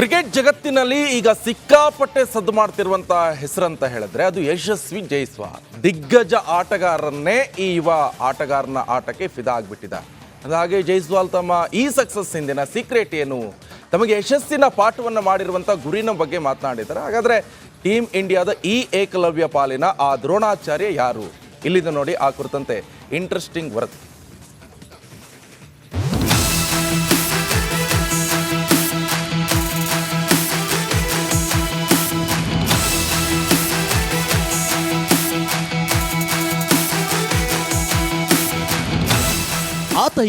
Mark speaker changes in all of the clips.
Speaker 1: Cricket ಜಗತ್ತಿನಲ್ಲಿ ಈಗ ಸಿಕ್ಕಾಪಟ್ಟೆ ಸದ್ದು ಮಾಡ್ತಿರುವಂತಹ ಹೆಸರಂತ ಹೇಳಿದ್ರೆ ಅದು ಯಶಸ್ವಿ ಜೈಸ್ವಾಲ್. ದಿಗ್ಗಜ ಆಟಗಾರರನ್ನೇ ಈ ಯುವ ಆಟಗಾರನ ಆಟಕ್ಕೆ ಫಿದಾ ಆಗ್ಬಿಟ್ಟಿದ್ದಾರೆ ಹಾಗೆ ಜೈಸ್ವಾಲ್ ತಮ್ಮ ಈ ಸಕ್ಸಸ್ ಹಿಂದಿನ ಸೀಕ್ರೆಟ್ ಏನು? ತಮಗೆ ಯಶಸ್ಸಿನ ಪಾಠವನ್ನು ಮಾಡಿರುವಂಥ ಗುರಿನ ಬಗ್ಗೆ ಮಾತನಾಡಿದ್ದಾರೆ. ಹಾಗಾದ್ರೆ ಟೀಮ್ ಇಂಡಿಯಾದ ಈ ಏಕಲವ್ಯ ಪಾಲಿನ ಆ ದ್ರೋಣಾಚಾರ್ಯ ಯಾರು? ಇಲ್ಲಿಂದ ನೋಡಿ ಆ ಕುರಿತಂತೆ ಇಂಟ್ರೆಸ್ಟಿಂಗ್ ವರದಿ.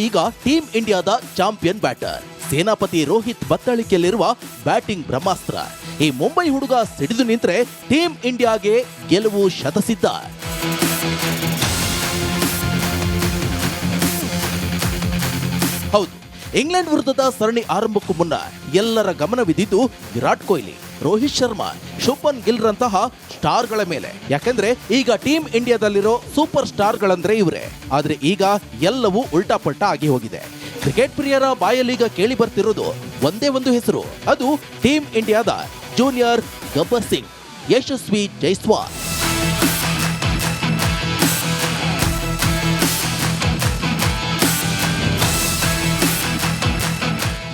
Speaker 2: ಈಗ ಟೀಮ್ ಇಂಡಿಯಾದ ಚಾಂಪಿಯನ್ ಬ್ಯಾಟರ್ ಸೇನಾಪತಿ ರೋಹಿತ್ ಬತ್ತಳಿಕೆಯಲ್ಲಿರುವ ಬ್ಯಾಟಿಂಗ್ ಬ್ರಹ್ಮಾಸ್ತ್ರ. ಈ ಮುಂಬೈ ಹುಡುಗ ಸಿಡಿದು ನಿಂತರೆ ಟೀಮ್ ಇಂಡಿಯಾಗೆ ಗೆಲುವು ಶತಸಿದ್ಧ. ಹೌದು, ಇಂಗ್ಲೆಂಡ್ ವಿರುದ್ಧದ ಸರಣಿ ಆರಂಭಕ್ಕೂ ಮುನ್ನ ಎಲ್ಲರ ಗಮನವಿದ್ದಿದ್ದು ವಿರಾಟ್ ಕೊಹ್ಲಿ. ರೋಹಿತ್ ಶರ್ಮಾ, ಶುಭನ್ ಗಿಲ್ರಂತಹ ಸ್ಟಾರ್ಗಳ ಮೇಲೆ. ಯಾಕೆಂದ್ರೆ ಈಗ ಟೀಮ್ ಇಂಡಿಯಾದಲ್ಲಿರೋ ಸೂಪರ್ ಸ್ಟಾರ್ಗಳಂದ್ರೆ ಇವರೇ. ಆದ್ರೆ ಈಗ ಎಲ್ಲವೂ ಉಲ್ಟಾ ಪಲ್ಟಾ ಆಗಿ ಹೋಗಿದೆ. ಕ್ರಿಕೆಟ್ ಪ್ರಿಯರ ಬಾಯಲ್ಲೀಗ ಕೇಳಿ ಬರ್ತಿರೋದು ಒಂದೇ ಒಂದು ಹೆಸರು. ಅದು ಟೀಮ್ ಇಂಡಿಯಾದ ಜೂನಿಯರ್ ಗಬ್ಬರ್ ಸಿಂಗ್, ಯಶಸ್ವಿ ಜೈಸ್ವಾಲ್.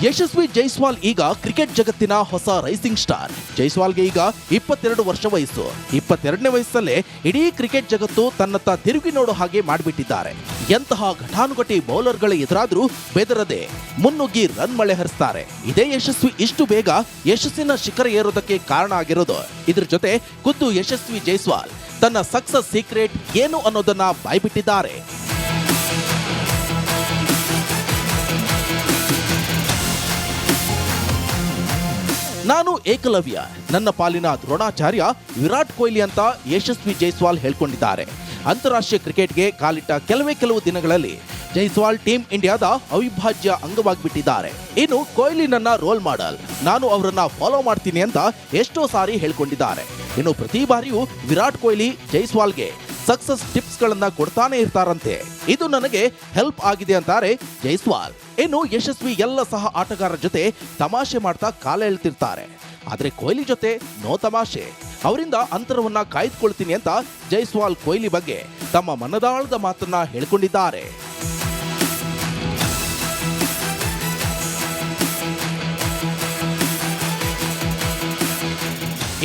Speaker 2: ಯಶಸ್ವಿ ಜೈಸ್ವಾಲ್ ಈಗ ಕ್ರಿಕೆಟ್ ಜಗತ್ತಿನ ಹೊಸ ರೈಸಿಂಗ್ ಸ್ಟಾರ್ ಜೈಸ್ವಾಲ್ಗೆ ಈಗ ಇಪ್ಪತ್ತೆರಡು ವರ್ಷ ವಯಸ್ಸು. ಇಪ್ಪತ್ತೆರಡನೇ ವಯಸ್ಸಲ್ಲೇ ಇಡೀ ಕ್ರಿಕೆಟ್ ಜಗತ್ತು ತನ್ನತ್ತ ತಿರುಗಿ ನೋಡೋ ಹಾಗೆ ಮಾಡಿಬಿಟ್ಟಿದ್ದಾರೆ. ಎಂತಹ ಘಟಾನುಘಟಿ ಬೌಲರ್ಗಳ ಎದುರಾದ್ರೂ ಬೆದರದೆ ಮುನ್ನುಗ್ಗಿ ರನ್ ಮಳೆ ಹರಿಸ್ತಾರೆ. ಇದೇ ಯಶಸ್ವಿ ಇಷ್ಟು ಬೇಗ ಯಶಸ್ಸಿನ ಶಿಖರ ಏರೋದಕ್ಕೆ ಕಾರಣ ಆಗಿರೋದು. ಇದ್ರ ಜೊತೆ ಖುದ್ದು ಯಶಸ್ವಿ ಜೈಸ್ವಾಲ್ ತನ್ನ ಸಕ್ಸಸ್ ಸೀಕ್ರೆಟ್ ಏನು ಅನ್ನೋದನ್ನ ಬಾಯ್ಬಿಟ್ಟಿದ್ದಾರೆ. ನಾನು ಏಕಲವ್ಯ. ನನ್ನ ಪಾಲಿನ ದ್ರೋಣಾಚಾರ್ಯ ವಿರಾಟ್ ಕೊಹ್ಲಿ ಅಂತ ಯಶಸ್ವಿ ಜೈಸ್ವಾಲ್ ಹೇಳ್ಕೊಂಡಿದ್ದಾರೆ. ಅಂತಾರಾಷ್ಟ್ರೀಯ ಕ್ರಿಕೆಟ್ಗೆ ಕಾಲಿಟ್ಟ ಕೆಲವೇ ಕೆಲವು ದಿನಗಳಲ್ಲಿ ಜೈಸ್ವಾಲ್ ಟೀಮ್ ಇಂಡಿಯಾದ ಅವಿಭಾಜ್ಯ ಅಂಗವಾಗಿಬಿಟ್ಟಿದ್ದಾರೆ. ಇನ್ನು ಕೊಹ್ಲಿ ನನ್ನ ರೋಲ್ ಮಾಡಲ್. ನಾನು ಅವರನ್ನ ಫಾಲೋ ಮಾಡ್ತೀನಿ ಅಂತ ಎಷ್ಟೋ ಸಾರಿ ಹೇಳ್ಕೊಂಡಿದ್ದಾರೆ. ಇನ್ನು ಪ್ರತಿ ಬಾರಿಯೂ ವಿರಾಟ್ ಕೊಹ್ಲಿ ಜೈಸ್ವಾಲ್ಗೆ ಸಕ್ಸಸ್ ಟಿಪ್ಸ್ ಗಳನ್ನ ಕೊಡ್ತಾನೆ ಇರ್ತಾರಂತೆ. ಇದು ನನಗೆ ಹೆಲ್ಪ್ ಆಗಿದೆ ಅಂತಾರೆ ಜೈಸ್ವಾಲ್. ಇನ್ನು ಯಶಸ್ವಿ ಎಲ್ಲ ಸಹ ಆಟಗಾರರ ಜೊತೆ ತಮಾಷೆ ಮಾಡ್ತಾ ಕಾಲ ಎಳ್ತಿರ್ತಾರೆ. ಆದ್ರೆ ಕೊಹ್ಲಿ ಜೊತೆ ನೋ ತಮಾಷೆ. ಅವರಿಂದ ಅಂತರವನ್ನ ಕಾಯ್ದುಕೊಳ್ತೀನಿ ಅಂತ ಜೈಸ್ವಾಲ್ ಕೊಹ್ಲಿ ಬಗ್ಗೆ ತಮ್ಮ ಮನದಾಳದ ಮಾತನ್ನ ಹೇಳ್ಕೊಂಡಿದ್ದಾರೆ.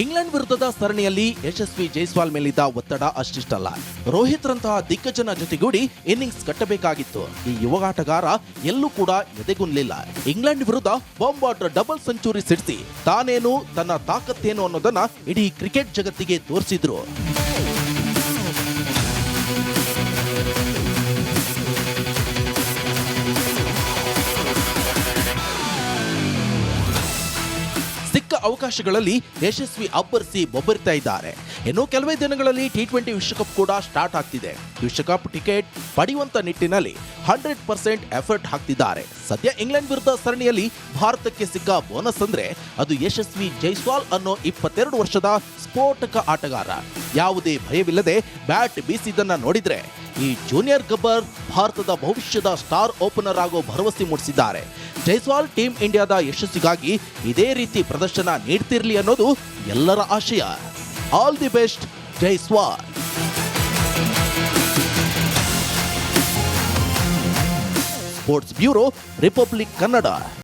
Speaker 2: ಇಂಗ್ಲೆಂಡ್ ವಿರುದ್ಧದ ಸರಣಿಯಲ್ಲಿ ಯಶಸ್ವಿ ಜೈಸ್ವಾಲ್ ಮೇಲಿದ್ದ ಒತ್ತಡ ಅಷ್ಟಿಷ್ಟಲ್ಲ. ರೋಹಿತ್ ರಂತಹ ದಿಗ್ಗಜನ ಜೊತೆಗೂಡಿ ಇನ್ನಿಂಗ್ಸ್ ಕಟ್ಟಬೇಕಾಗಿತ್ತು. ಈ ಯುವ ಆಟಗಾರ ಎಲ್ಲೂ ಕೂಡ ಎದೆಗುನ್ಲಿಲ್ಲ ಇಂಗ್ಲೆಂಡ್ ವಿರುದ್ಧ ಬಾಂಬಾಟ್ ಡಬಲ್ ಸೆಂಚುರಿ ಸಿಡಿಸಿ ತಾನೇನು ತನ್ನ ತಾಕತ್ತೇನು ಅನ್ನೋದನ್ನ ಇಡೀ ಕ್ರಿಕೆಟ್ ಜಗತ್ತಿಗೆ ತೋರಿಸಿದ್ರು. ಅವಕಾಶಗಳಲ್ಲಿ ಯಶಸ್ವಿ ಅಬ್ಬರಿಸಿ ಬೊಬ್ಬರಿತಾ ಇದ್ದಾರೆ. ಇನ್ನು ಕೆಲವೇ ದಿನಗಳಲ್ಲಿ ಟಿ ಟ್ವೆಂಟಿ ವಿಶ್ವಕಪ್ ಕೂಡ ಸ್ಟಾರ್ಟ್ ಆಗ್ತಿದೆ. ವಿಶ್ವಕಪ್ ಟಿಕೆಟ್ ಪಡೆಯುವಂತ ನಿಟ್ಟಿನಲ್ಲಿ ಹಂಡ್ರೆಡ್ ಪರ್ಸೆಂಟ್ ಎಫರ್ಟ್ ಹಾಕ್ತಿದ್ದಾರೆ. ಸದ್ಯ ಇಂಗ್ಲೆಂಡ್ ವಿರುದ್ಧ ಸರಣಿಯಲ್ಲಿ ಭಾರತಕ್ಕೆ ಸಿಕ್ಕ ಬೋನಸ್ ಅಂದ್ರೆ ಅದು ಯಶಸ್ವಿ ಜೈಸ್ವಾಲ್ ಅನ್ನೋ ಇಪ್ಪತ್ತೆರಡು ವರ್ಷದ ಸ್ಫೋಟಕ ಆಟಗಾರ. ಯಾವುದೇ ಭಯವಿಲ್ಲದೆ ಬ್ಯಾಟ್ ಬೀಸಿದ್ದನ್ನ ನೋಡಿದ್ರೆ ಈ ಜೂನಿಯರ್ ಗಬ್ಬರ್ ಭಾರತದ ಭವಿಷ್ಯದ ಸ್ಟಾರ್ ಓಪನರ್ ಆಗೋ ಭರವಸೆ ಮೂಡಿಸಿದ್ದಾರೆ. ಜೈಸ್ವಾಲ್ ಟೀಮ್ ಇಂಡಿಯಾದ ಯಶಸ್ಸಿಗಾಗಿ ಇದೇ ರೀತಿ ಪ್ರದರ್ಶನ ನೀಡ್ತಿರ್ಲಿ ಅನ್ನೋದು ಎಲ್ಲರ ಆಶಯ. All the best, Jaiswal. Sports bureau, republic Kannada.